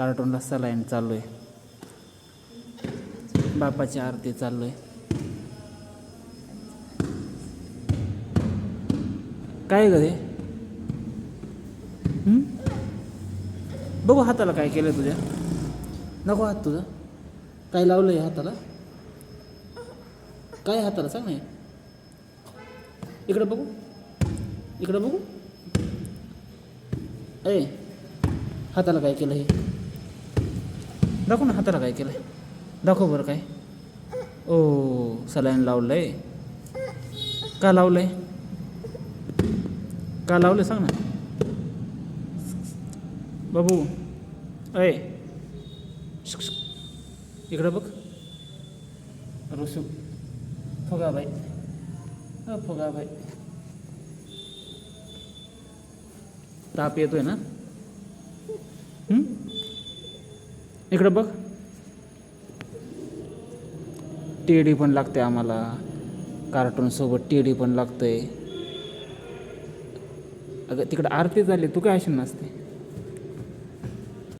कार्टूनला saline चालू आहे बापाची आरती चालू आहे काय ग ते? बघू हाताला काय केलं तुझ्या. नको हात तुझं. काय लावलं आहे हाताला? काय हाताला सांग नाही इकडं बघू. इकडं बघू. ए हाताला काय केलं हे? दाखव ना हाताला काय केलं दाखव बरं काय. ओ सलाईन लावलं आहे का लावलं आहे का लावलं सांग ना. बाबू अय इकडं बघ. रुसू फुगा बाई. अ फुगाबाई ताप येतोय ना. इकडं बघ. टेडी पण लागते आम्हाला. कार्टूनसोबत टेडी पण लागतंय. अगं तिकडं आरती झाली. तू काय अशी नसते